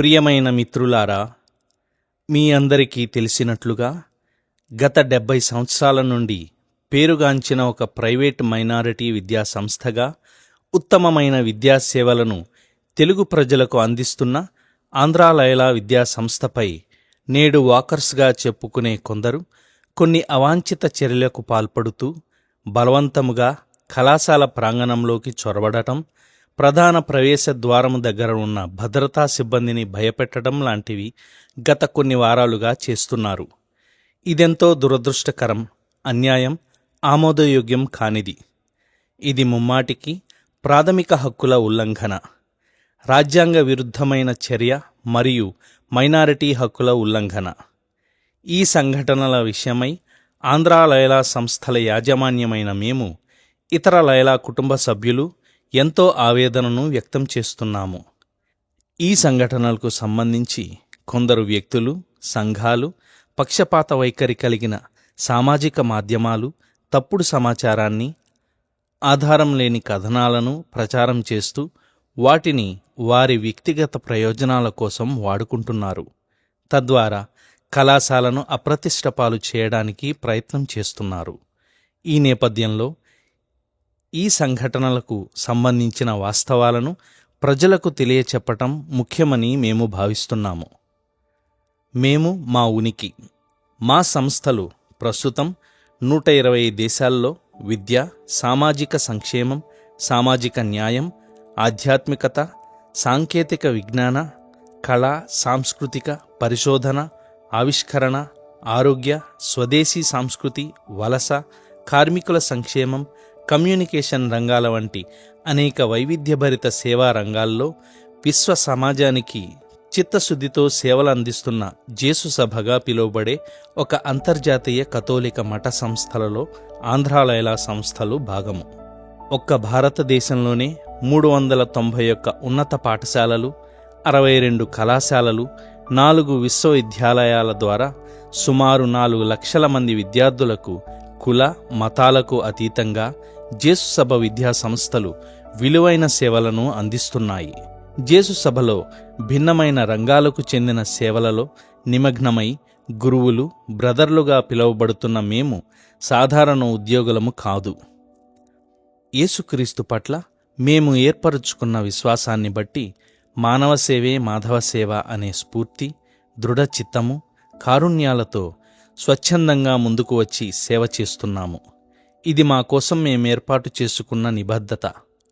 ప్రియమైన మిత్రులారా మీ అందరికీ తెలిసినట్లుగా గత డెబ్బై సంవత్సరాల నుండి పేరుగాంచిన ఒక ప్రైవేట్ మైనారిటీ విద్యా సంస్థగా ఉత్తమమైన విద్యా సేవలను తెలుగు ప్రజలకు అందిస్తున్న ఆంధ్రాలయల విద్యా సంస్థపై నేడు వాకర్స్గా చెప్పుకునే కొందరు కొన్ని అవాంఛిత చర్యలకు పాల్పడుతూ బలవంతముగా కళాశాల ప్రాంగణంలోకి చొరబడటం ప్రధాన ప్రవేశ ద్వారం దగ్గర ఉన్న భద్రతా సిబ్బందిని భయపెట్టడం లాంటివి గత కొన్ని వారాలుగా చేస్తున్నారు. ఇదెంతో దురదృష్టకరం అన్యాయం ఆమోదయోగ్యం కానిది. ఇది ముమ్మాటికి ప్రాథమిక హక్కుల ఉల్లంఘన. రాజ్యాంగ విరుద్ధమైన చర్య మరియు మైనారిటీ హక్కుల ఉల్లంఘన. ఈ సంఘటనల విషయమై ఆంధ్రా లయలా సంస్థల యాజమాన్యమైన మేము ఇతర లయలా కుటుంబ సభ్యులు ఎంతో ఆవేదనను వ్యక్తం చేస్తున్నాము. ఈ సంఘటనలకు సంబంధించి కొందరు వ్యక్తులు సంఘాలు పక్షపాత వైఖరి కలిగిన సామాజిక మాధ్యమాలు తప్పుడు సమాచారాన్ని ఆధారం లేని కథనాలను ప్రచారం చేస్తూ వాటిని వారి వ్యక్తిగత ప్రయోజనాల కోసం వాడుకుంటున్నారు. తద్వారా కళాశాలను అప్రతిష్టపాలు చేయడానికి ప్రయత్నం చేస్తున్నారు. ఈ నేపథ్యంలో ఈ సంఘటనలకు సంబంధించిన వాస్తవాలను ప్రజలకు తెలియచెప్పటం ముఖ్యమని మేము భావిస్తున్నాము. మేము మా ఉనికి మా సంస్థలు ప్రస్తుతం నూట ఇరవై దేశాల్లో విద్య సామాజిక సంక్షేమం సామాజిక న్యాయం ఆధ్యాత్మికత సాంకేతిక విజ్ఞాన కళ సాంస్కృతిక పరిశోధన ఆవిష్కరణ ఆరోగ్య స్వదేశీ సంస్కృతి వలస కార్మికుల సంక్షేమం కమ్యూనికేషన్ రంగాల వంటి అనేక వైవిధ్యభరిత సేవా రంగాల్లో విశ్వ సమాజానికి చిత్తశుద్ధితో సేవలు అందిస్తున్న జేసు సభగా పిలువబడే ఒక అంతర్జాతీయ కథోలిక మఠ సంస్థలలో ఆంధ్రాలయలా సంస్థలు భాగము. ఒక్క భారతదేశంలోనే మూడు వందల తొంభై ఒక్క ఉన్నత పాఠశాలలు అరవై రెండు కళాశాలలు నాలుగు విశ్వవిద్యాలయాల ద్వారా సుమారు నాలుగు లక్షల మంది విద్యార్థులకు కుల మతాలకు అతీతంగా జేసు సభ విద్యా సంస్థలు విలువైన సేవలను అందిస్తున్నాయి. జేసు సభలో భిన్నమైన రంగాలకు చెందిన సేవలలో నిమగ్నమై గురువులు బ్రదర్లుగా పిలువబడుతున్న మేము సాధారణ ఉద్యోగులము కాదు. యేసుక్రీస్తు పట్ల మేము ఏర్పరుచుకున్న విశ్వాసాన్ని బట్టి మానవ సేవే మాధవ సేవ అనే స్ఫూర్తి దృఢ చిత్తము కారుణ్యాలతో స్వచ్ఛందంగా ముందుకు వచ్చి సేవ చేస్తున్నాము. ఇది మా కోసం మేము ఏర్పాటు చేసుకున్న నిబద్ధత.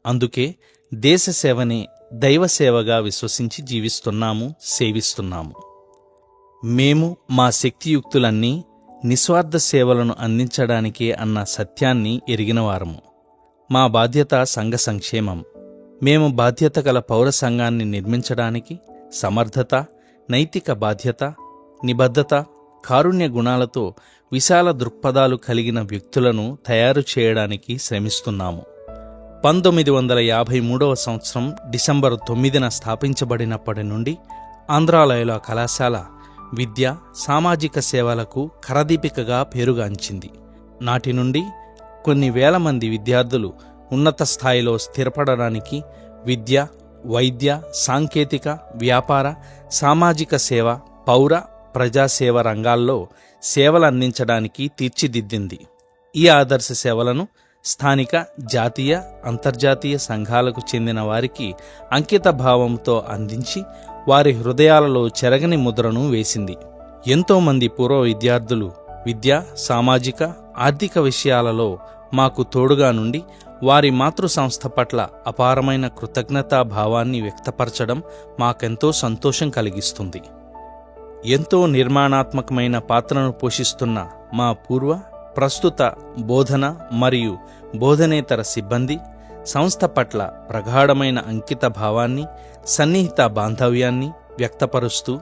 అందుకే దేశ సేవనే దైవ సేవగా విశ్వసించి జీవిస్తున్నాము సేవిస్తున్నాము. మేము మా శక్తియుక్తులన్నీ నిస్వార్థ సేవలను అందించడానికే అన్న సత్యాన్ని ఎరిగినవారము మా బాధ్యత సంఘ సంక్షేమం. మేము బాధ్యత గల పౌర సంఘాన్ని నిర్మించడానికి సమర్థత నైతిక బాధ్యత నిబద్ధత కారుణ్య గుణాలతో విశాల దృక్పథాలు కలిగిన వ్యక్తులను తయారు చేయడానికి శ్రమిస్తున్నాము. పంతొమ్మిది వందల యాభై మూడవ సంవత్సరం డిసెంబర్ తొమ్మిదిన స్థాపించబడినప్పటి నుండి ఆంధ్రాలయల కళాశాల విద్య సామాజిక సేవలకు కరదీపికగా పేరుగాంచింది. నాటి నుండి కొన్ని వేల మంది విద్యార్థులు ఉన్నత స్థాయిలో స్థిరపడడానికి విద్య వైద్య సాంకేతిక వ్యాపార సామాజిక సేవ పౌర ప్రజాసేవ రంగాల్లో సేవలు అందించడానికి తీర్చిదిద్దింది. ఈ ఆదర్శ సేవలను స్థానిక జాతీయ అంతర్జాతీయ సంఘాలకు చెందిన వారికి అంకిత భావంతో అందించి వారి హృదయాలలో చెరగని ముద్రను వేసింది. ఎంతోమంది పూర్వ విద్యార్థులు విద్య సామాజిక ఆర్థిక విషయాలలో మాకు తోడుగా నుండి వారి మాతృ సంస్థ పట్ల అపారమైన కృతజ్ఞతా భావాన్ని వ్యక్తపరచడం మాకెంతో సంతోషం కలిగిస్తుంది. ఎంతో నిర్మాణాత్మకమైన పాత్రను పోషిస్తున్న మా పూర్వ ప్రస్తుత బోధన మరియు బోధనేతర సిబ్బంది సంస్థ పట్ల ప్రగాఢమైన అంకిత భావాన్ని సన్నిహిత బాంధవ్యాన్ని వ్యక్తపరుస్తూ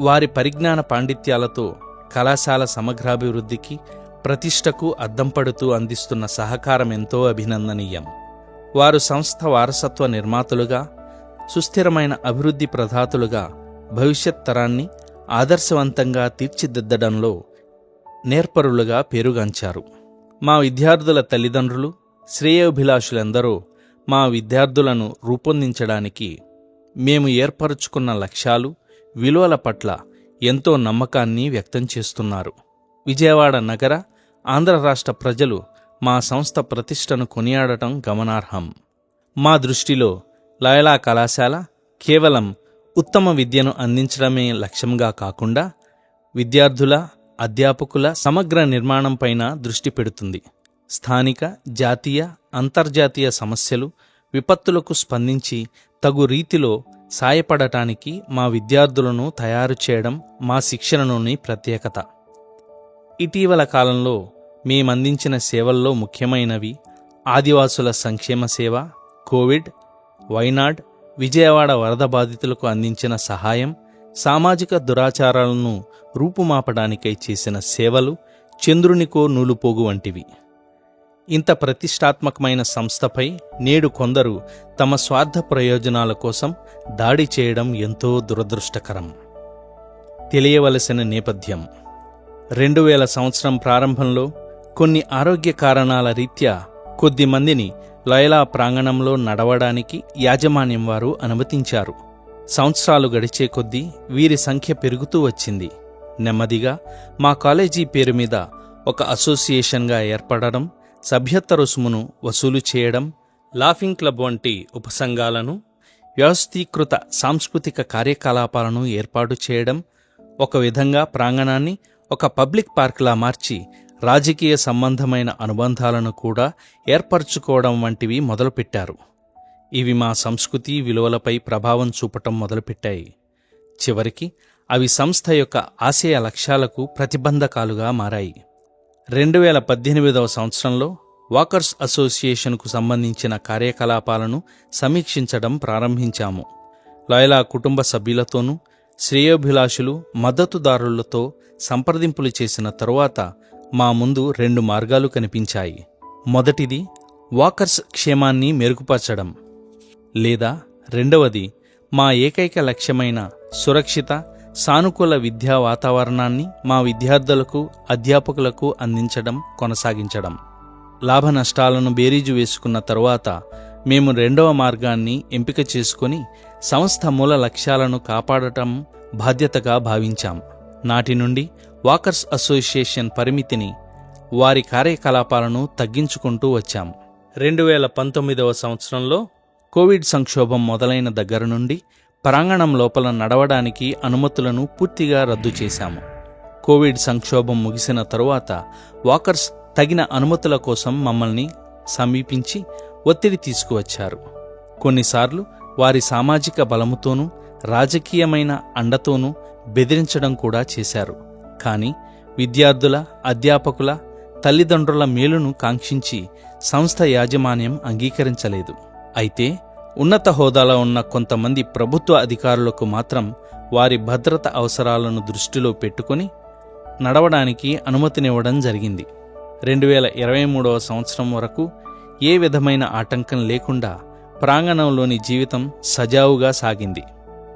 వారి పరిజ్ఞాన పాండిత్యాలతో కళాశాల సమగ్రాభివృద్ధికి ప్రతిష్టకు అద్దం పడుతూ అందిస్తున్న సహకారం ఎంతో అభినందనీయం. వారు సంస్థ వారసత్వ నిర్మాతలుగా సుస్థిరమైన అభివృద్ధి ప్రధాతులుగా భవిష్యత్ తరాన్ని ఆదర్శవంతంగా తీర్చిదిద్దడంలో నేర్పరులుగా పేరుగాంచారు. మా విద్యార్థుల తల్లిదండ్రులు శ్రేయోభిలాషులందరూ మా విద్యార్థులను రూపొందించడానికి మేము ఏర్పరుచుకున్న లక్ష్యాలు విలువల పట్ల ఎంతో నమ్మకాన్ని వ్యక్తం చేస్తున్నారు. విజయవాడ నగర ఆంధ్ర రాష్ట్ర ప్రజలు మా సంస్థ ప్రతిష్టను కొనియాడటం గమనార్హం. మా దృష్టిలో లయలా కళాశాల కేవలం ఉత్తమ విద్యను అందించడమే లక్ష్యంగా కాకుండా విద్యార్థుల అధ్యాపకుల సమగ్ర నిర్మాణంపైన దృష్టి పెడుతుంది. స్థానిక జాతీయ అంతర్జాతీయ సమస్యలు విపత్తులకు స్పందించి తగు రీతిలో సాయపడటానికి మా విద్యార్థులను తయారు చేయడం మా శిక్షణలోని ప్రత్యేకత. ఇటీవల కాలంలో మేమందించిన సేవల్లో ముఖ్యమైనవి ఆదివాసుల సంక్షేమ సేవ కోవిడ్ వైనాడ్ విజయవాడ వరద బాధితులకు అందించిన సహాయం సామాజిక దురాచారాలను రూపుమాపడానికై చేసిన సేవలు చంద్రునికో నూలుపోగు వంటివి. ఇంత ప్రతిష్టాత్మకమైన సంస్థపై నేడు కొందరు తమ స్వార్థ ప్రయోజనాల కోసం దాడి చేయడం ఎంతో దురదృష్టకరం. తెలియవలసిన నేపథ్యం. రెండు వేల సంవత్సరం ప్రారంభంలో కొన్ని ఆరోగ్య కారణాల రీత్యా కొద్ది మందిని లయలా ప్రాంగణంలో నడవడానికి యాజమాన్యం వారు అనుమతించారు. సంవత్సరాలు గడిచే కొద్దీ వీరి సంఖ్య పెరుగుతూ వచ్చింది. నెమ్మదిగా మా కాలేజీ పేరు మీద ఒక అసోసియేషన్గా ఏర్పడడం సభ్యత్వ రుసుమును వసూలు చేయడం లాఫింగ్ క్లబ్ వంటి ఉపసంఘాలను వ్యవస్థీకృత సాంస్కృతిక కార్యకలాపాలను ఏర్పాటు చేయడం ఒక విధంగా ప్రాంగణాన్ని ఒక పబ్లిక్ పార్క్లా మార్చి రాజకీయ సంబంధమైన అనుబంధాలను కూడా ఏర్పరచుకోవడం వంటివి మొదలుపెట్టారు. ఇవి మా సంస్కృతి విలువలపై ప్రభావం చూపటం మొదలుపెట్టాయి. చివరికి అవి సంస్థ యొక్క ఆశయ లక్ష్యాలకు ప్రతిబంధకాలుగా మారాయి. రెండు వేల పద్దెనిమిదవ సంవత్సరంలో వాకర్స్ అసోసియేషన్కు సంబంధించిన కార్యకలాపాలను సమీక్షించడం ప్రారంభించాము. లయలా కుటుంబ సభ్యులతోనూ శ్రేయోభిలాషులు మద్దతుదారులతో సంప్రదింపులు చేసిన తరువాత మా ముందు రెండు మార్గాలు కనిపించాయి. మొదటిది వాకర్స్ క్షేమాన్ని మెరుగుపరచడం. లేదా రెండవది మా ఏకైక లక్ష్యమైన సురక్షిత సానుకూల విద్యా వాతావరణాన్ని మా విద్యార్థులకు అధ్యాపకులకు అందించడం కొనసాగించడం. లాభ నష్టాలను బేరీజు వేసుకున్న తరువాత మేము రెండవ మార్గాన్ని ఎంపిక చేసుకుని సంస్థ మూల లక్ష్యాలను కాపాడటం బాధ్యతగా భావించాం. నాటి నుండి వాకర్స్ అసోసియేషన్ పరిమితిని వారి కార్యకలాపాలను తగ్గించుకుంటూ వచ్చాం. రెండు వేల పంతొమ్మిదవ సంవత్సరంలో కోవిడ్ సంక్షోభం మొదలైన దగ్గర నుండి ప్రాంగణం లోపల నడవడానికి అనుమతులను పూర్తిగా రద్దు చేశాము. కోవిడ్ సంక్షోభం ముగిసిన తరువాత వాకర్స్ తగిన అనుమతుల కోసం మమ్మల్ని సమీపించి ఒత్తిడి తీసుకువచ్చారు. కొన్నిసార్లు వారి సామాజిక బలముతోనూ రాజకీయమైన అండతోనూ బెదిరించడం కూడా చేశారు. కానీ విద్యార్థుల అధ్యాపకుల తల్లిదండ్రుల మేలును కాంక్షించి సంస్థ యాజమాన్యం అంగీకరించలేదు. అయితే ఉన్నత హోదాలో ఉన్న కొంతమంది ప్రభుత్వ అధికారులకు మాత్రం వారి భద్రత అవసరాలను దృష్టిలో పెట్టుకుని నడవడానికి అనుమతినివ్వడం జరిగింది. రెండు వేల ఇరవై మూడవ సంవత్సరం వరకు ఏ విధమైన ఆటంకం లేకుండా ప్రాంగణంలోని జీవితం సజావుగా సాగింది.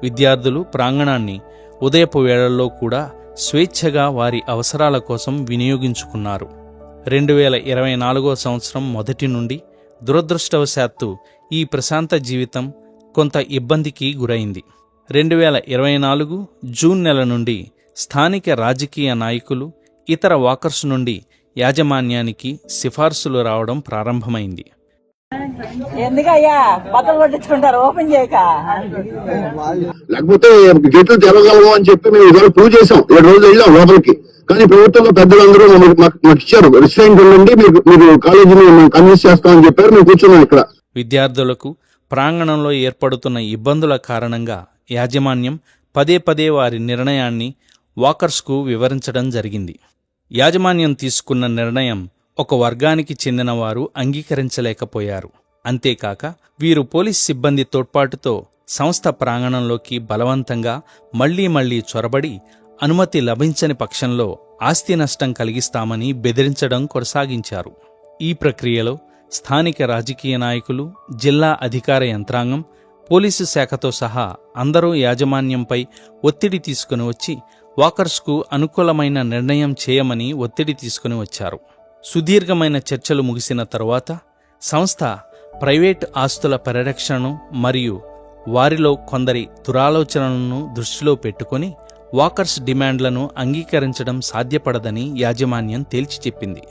విద్యార్థులు ప్రాంగణాన్ని ఉదయపు వేళల్లో కూడా స్వేచ్ఛగా వారి అవసరాల కోసం వినియోగించుకున్నారు. రెండు వేల ఇరవై నాలుగో సంవత్సరం మొదటి నుండి దురదృష్టవశాత్తు ఈ ప్రశాంత జీవితం కొంత ఇబ్బందికి గురైంది. రెండు వేల ఇరవై నాలుగు జూన్ నెల నుండి స్థానిక రాజకీయ నాయకులు ఇతర వాకర్స్ నుండి యాజమాన్యానికి సిఫార్సులు రావడం ప్రారంభమైంది. ఎందుకయ్యా? బట్టలు పట్టించుకుంటారు. ఓపెన్ చేయక. లేకపోతే గేట్లు తెరవగలము అని చెప్పి మేము ఇవాళ ప్రూవ్ చేసాం ఏడు రోజులు వెళ్ళాం లోపలికి. కానీ ప్రభుత్వంలో పెద్దలందరూ మాకు ఇచ్చారు. రిస్ట్రైంట్ ఉండండి మీకు మీరు కాలేజీని మేము కన్విన్స్ చేస్తామని చెప్పారు. మేము కూర్చున్నాం ఇక్కడ. విద్యార్థులకు ప్రాంగణంలో ఏర్పడుతున్న ఇబ్బందుల కారణంగా యాజమాన్యం పదే పదే వారి నిర్ణయాన్ని వాకర్స్కు వివరించడం జరిగింది. యాజమాన్యం తీసుకున్న నిర్ణయం ఒక వర్గానికి చెందినవారు అంగీకరించలేకపోయారు. అంతేకాక వీరు పోలీస్ సిబ్బంది తోడ్పాటుతో సంస్థ ప్రాంగణంలోకి బలవంతంగా మళ్ళీ మళ్ళీ చొరబడి అనుమతి లభించని పక్షంలో ఆస్తి నష్టం కలిగిస్తామని బెదిరించడం కొనసాగించారు. ఈ ప్రక్రియలో స్థానిక రాజకీయ నాయకులు జిల్లా అధికార యంత్రాంగం పోలీసు శాఖతో సహా అందరూ యాజమాన్యంపై ఒత్తిడి తీసుకుని వచ్చి వాకర్స్కు అనుకూలమైన నిర్ణయం చేయమని ఒత్తిడి తీసుకుని వచ్చారు. సుదీర్ఘమైన చర్చలు ముగిసిన తరువాత సంస్థ ప్రైవేట్ ఆస్తుల పరిరక్షణను మరియు వారిలో కొందరి దురాలోచనలను దృష్టిలో పెట్టుకొని వాకర్స్ డిమాండ్లను అంగీకరించడం సాధ్యపడదని యాజమాన్యం తేల్చి చెప్పింది.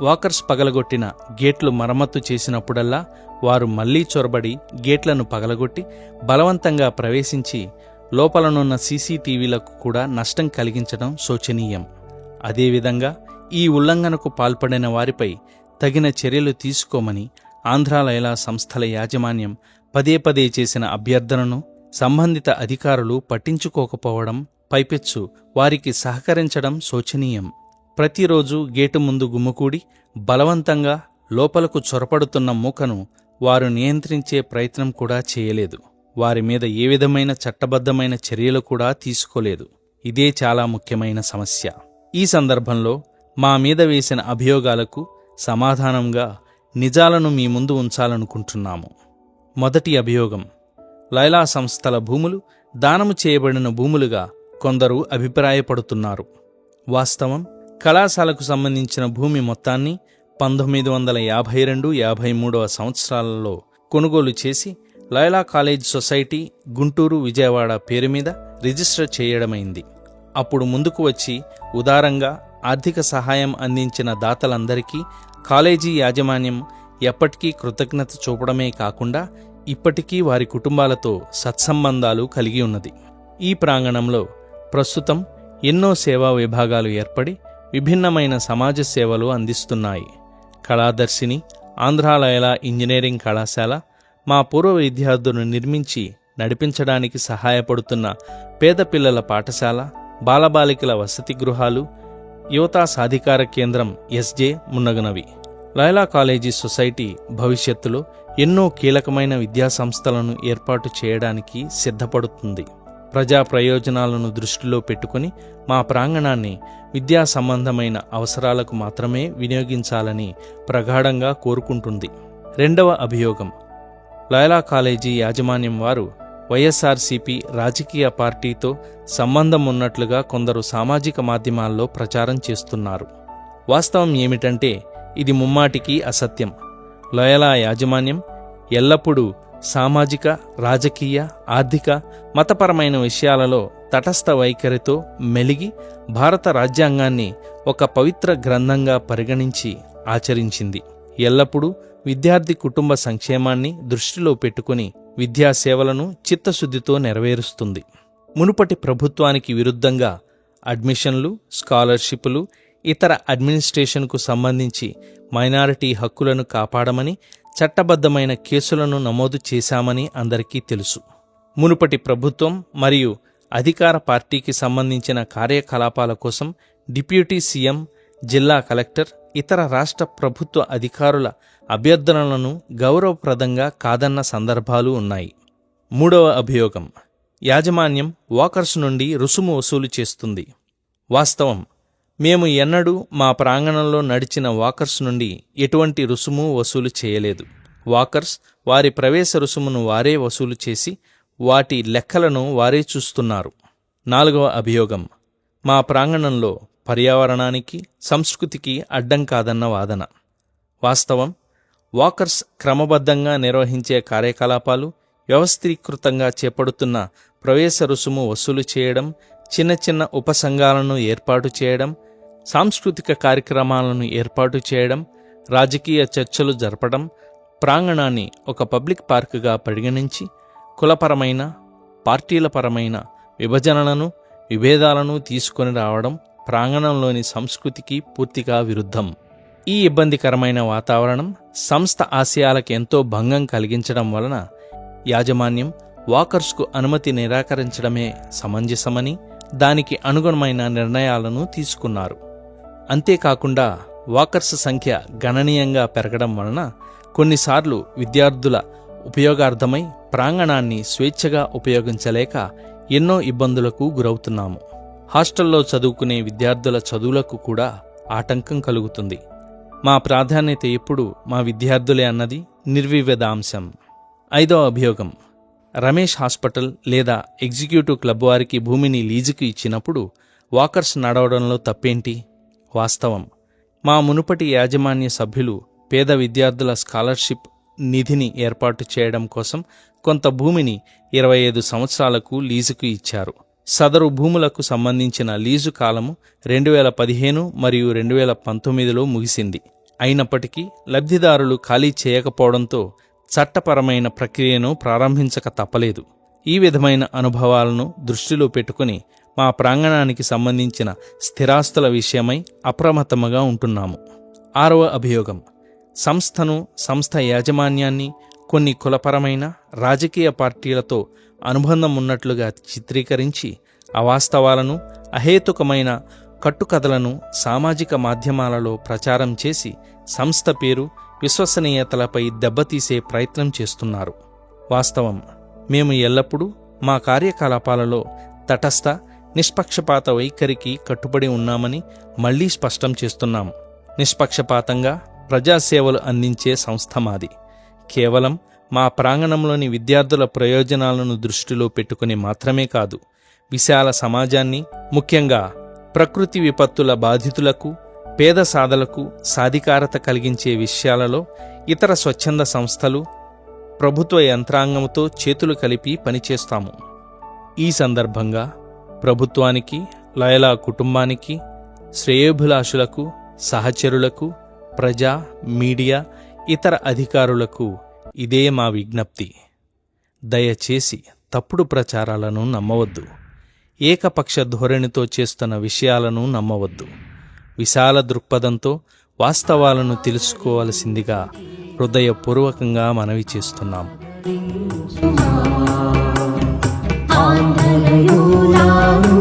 వాకర్స్ పగలగొట్టిన గేట్లు మరమ్మతు చేసినప్పుడల్లా వారు మళ్ళీ చొరబడి గేట్లను పగలగొట్టి బలవంతంగా ప్రవేశించి లోపలనున్న సీసీటీవీలకు కూడా నష్టం కలిగించడం శోచనీయం. అదేవిధంగా ఈ ఉల్లంఘనకు పాల్పడిన వారిపై తగిన చర్యలు తీసుకోమని ఆంధ్రాలయల సంస్థల యాజమాన్యం పదే పదే చేసిన అభ్యర్థనను సంబంధిత అధికారులు పట్టించుకోకపోవడం పైపెచ్చు వారికి సహకరించడం శోచనీయం. ప్రతిరోజు గేటు ముందు గుమ్ముకూడి బలవంతంగా లోపలకు చొరపడుతున్న మూకను వారు నియంత్రించే ప్రయత్నం కూడా చేయలేదు. వారి మీద ఏ విధమైన చట్టబద్ధమైన చర్యలు కూడా తీసుకోలేదు. ఇదే చాలా ముఖ్యమైన సమస్య. ఈ సందర్భంలో మా మీద వేసిన అభియోగాలకు సమాధానంగా నిజాలను మీ ముందు ఉంచాలనుకుంటున్నాము. మొదటి అభియోగం. లైలా సంస్థల భూములు దానము చేయబడిన భూములుగా కొందరు అభిప్రాయపడుతున్నారు. వాస్తవం కళాశాలకు సంబంధించిన భూమి మొత్తాన్ని పంతొమ్మిది వందల యాభై రెండు యాభై మూడవ సంవత్సరాలలో కొనుగోలు చేసి లైలా కాలేజ్ సొసైటీ గుంటూరు విజయవాడ పేరు మీద రిజిస్టర్ చేయడమైంది. అప్పుడు ముందుకు వచ్చి ఉదారంగా ఆర్థిక సహాయం అందించిన దాతలందరికీ కాలేజీ యాజమాన్యం ఎప్పటికీ కృతజ్ఞత చూపడమే కాకుండా ఇప్పటికీ వారి కుటుంబాలతో సత్సంబంధాలు కలిగి ఉన్నది. ఈ ప్రాంగణంలో ప్రస్తుతం ఎన్నో సేవా విభాగాలు ఏర్పడి విభిన్నమైన సమాజ సేవలు అందిస్తున్నాయి. కళాదర్శిని ఆంధ్రాలయల ఇంజనీరింగ్ కళాశాల మా పూర్వ విద్యార్థులను నిర్మించి నడిపించడానికి సహాయపడుతున్న పేద పిల్లల పాఠశాల బాలబాలికల వసతి గృహాలు యువతా సాధికార కేంద్రం ఎస్జే మున్నగునవి. లైలా కాలేజీ సొసైటీ భవిష్యత్తులో ఎన్నో కీలకమైన విద్యా సంస్థలను ఏర్పాటు చేయడానికి సిద్ధపడుతుంది. ప్రజా ప్రయోజనాలను దృష్టిలో పెట్టుకుని మా ప్రాంగణాన్ని విద్యా సంబంధమైన అవసరాలకు మాత్రమే వినియోగించాలని ప్రగాఢంగా కోరుకుంటుంది. రెండవ అభియోగం. లయలా కాలేజీ యాజమాన్యం వారు వైఎస్ఆర్సీపీ రాజకీయ పార్టీతో సంబంధం ఉన్నట్లుగా కొందరు సామాజిక మాధ్యమాల్లో ప్రచారం చేస్తున్నారు. వాస్తవం ఏమిటంటే ఇది ముమ్మాటికి అసత్యం. లయలా యాజమాన్యం ఎల్లప్పుడూ సామాజిక రాజకీయ ఆర్థిక మతపరమైన విషయాలలో తటస్థ వైఖరితో మెలిగి భారత రాజ్యాంగాన్ని ఒక పవిత్ర గ్రంథంగా పరిగణించి ఆచరించింది. ఎల్లప్పుడూ విద్యార్థి కుటుంబ సంక్షేమాన్ని దృష్టిలో పెట్టుకుని విద్యా సేవలను చిత్తశుద్ధితో నెరవేరుస్తుంది. మునుపటి ప్రభుత్వానికి విరుద్ధంగా అడ్మిషన్లు స్కాలర్షిప్లు ఇతర అడ్మినిస్ట్రేషన్కు సంబంధించి మైనారిటీ హక్కులను కాపాడమని చట్టబద్ధమైన కేసులను నమోదు చేశామని అందరికీ తెలుసు. మునుపటి ప్రభుత్వం మరియు అధికార పార్టీకి సంబంధించిన కార్యకలాపాల కోసం డిప్యూటీ సీఎం జిల్లా కలెక్టర్ ఇతర రాష్ట్ర ప్రభుత్వ అధికారుల అభ్యర్థనలను గౌరవప్రదంగా కాదన్న సందర్భాలు ఉన్నాయి. మూడవ అభియోగం. యాజమాన్యం వాకర్స్ నుండి రుసుము వసూలు చేస్తుంది. వాస్తవం. మేము ఎన్నడూ మా ప్రాంగణంలో నడిచిన వాకర్స్ నుండి ఎటువంటి రుసుము వసూలు చేయలేదు. వాకర్స్ వారి ప్రవేశ రుసుమును వారే వసూలు చేసి వాటి లెక్కలను వారే చూస్తున్నారు. నాలుగవ అభియోగం. మా ప్రాంగణంలో పర్యావరణానికి సంస్కృతికి అడ్డం కాదన్న వాదన. వాస్తవం వాకర్స్ క్రమబద్ధంగా నిర్వహించే కార్యకలాపాలు వ్యవస్థీకృతంగా చేపడుతున్న ప్రవేశ రుసుము వసూలు చేయడం చిన్న చిన్న ఉపసంఘాలను ఏర్పాటు చేయడం సాంస్కృతిక కార్యక్రమాలను ఏర్పాటు చేయడం రాజకీయ చర్చలు జరపడం ప్రాంగణాన్ని ఒక పబ్లిక్ పార్కుగా పరిగణించి కులపరమైన పార్టీలపరమైన విభజనలను విభేదాలను తీసుకొని రావడం ప్రాంగణంలోని సంస్కృతికి పూర్తిగా విరుద్ధం. ఈ ఇబ్బందికరమైన వాతావరణం సంస్థ ఆశయాలకు ఎంతో భంగం కలిగించడం వలన యాజమాన్యం వాకర్స్కు అనుమతి నిరాకరించడమే సమంజసమని దానికి అనుగుణమైన నిర్ణయాలను తీసుకున్నారు. అంతేకాకుండా వాకర్స్ సంఖ్య గణనీయంగా పెరగడం వలన కొన్నిసార్లు విద్యార్థుల ఉపయోగార్థమై ప్రాంగణాన్ని స్వేచ్ఛగా ఉపయోగించలేక ఎన్నో ఇబ్బందులకు గురవుతున్నాము. హాస్టల్లో చదువుకునే విద్యార్థుల చదువులకు కూడా ఆటంకం కలుగుతుంది. మా ప్రాధాన్యత ఎప్పుడు మా విద్యార్థులే అన్నది నిర్వివేదాంశం ఐదో అభియోగం. రమేష్ హాస్పిటల్ లేదా ఎగ్జిక్యూటివ్ క్లబ్ వారికి భూమిని లీజుకు ఇచ్చినప్పుడు వాకర్స్ నడవడంలో తప్పేంటి? వాస్తవం. మా మునుపటి యాజమాన్య సభ్యులు పేద విద్యార్థుల స్కాలర్షిప్ నిధిని ఏర్పాటు చేయడం కోసం కొంత భూమిని ఇరవై ఐదు సంవత్సరాలకు లీజుకు ఇచ్చారు. సదరు భూములకు సంబంధించిన లీజు కాలము రెండు వేల పదిహేను మరియు రెండు వేల పంతొమ్మిదిలో ముగిసింది. అయినప్పటికీ లబ్ధిదారులు ఖాళీ చేయకపోవడంతో చట్టపరమైన ప్రక్రియను ప్రారంభించక తప్పలేదు. ఈ విధమైన అనుభవాలను దృష్టిలో పెట్టుకుని మా ప్రాంగణానికి సంబంధించిన స్థిరాస్తుల విషయమై అప్రమత్తముగా ఉంటున్నాము. ఆరవ అభియోగం. సంస్థను సంస్థ యాజమాన్యాన్ని కొన్ని కులపరమైన రాజకీయ పార్టీలతో అనుబంధం ఉన్నట్లుగా చిత్రీకరించి అవాస్తవాలను అహేతుకమైన కట్టుకథలను సామాజిక మాధ్యమాలలో ప్రచారం చేసి సంస్థ పేరు విశ్వసనీయతలపై దెబ్బతీసే ప్రయత్నం చేస్తున్నారు. వాస్తవం మేము ఎల్లప్పుడూ మా కార్యకలాపాలలో తటస్థ నిష్పక్షపాత వైఖరికి కట్టుబడి ఉన్నామని మళ్ళీ స్పష్టం చేస్తున్నాం. నిష్పక్షపాతంగా ప్రజాసేవలు అందించే సంస్థ మాది. కేవలం మా ప్రాంగణంలోని విద్యార్థుల ప్రయోజనాలను దృష్టిలో పెట్టుకుని మాత్రమే కాదు విశాల సమాజాన్ని ముఖ్యంగా ప్రకృతి విపత్తుల బాధితులకు పేద సాధలకు సాధికారత కలిగించే విషయాలలో ఇతర స్వచ్ఛంద సంస్థలు ప్రభుత్వ యంత్రాంగంతో చేతులు కలిపి పనిచేస్తాము. ఈ సందర్భంగా ప్రభుత్వానికి లయలా కుటుంబానికి శ్రేయోభిలాషులకు సహచరులకు ప్రజా మీడియా ఇతర అధికారులకు ఇదే మా విజ్ఞప్తి. దయచేసి తప్పుడు ప్రచారాలను నమ్మవద్దు. ఏకపక్ష ధోరణితో చేస్తున్న విషయాలను నమ్మవద్దు. విశాల దృక్పథంతో వాస్తవాలను తెలుసుకోవలసిందిగా హృదయపూర్వకంగా మనవి చేస్తున్నాం. ఆంధ్రలయోలాను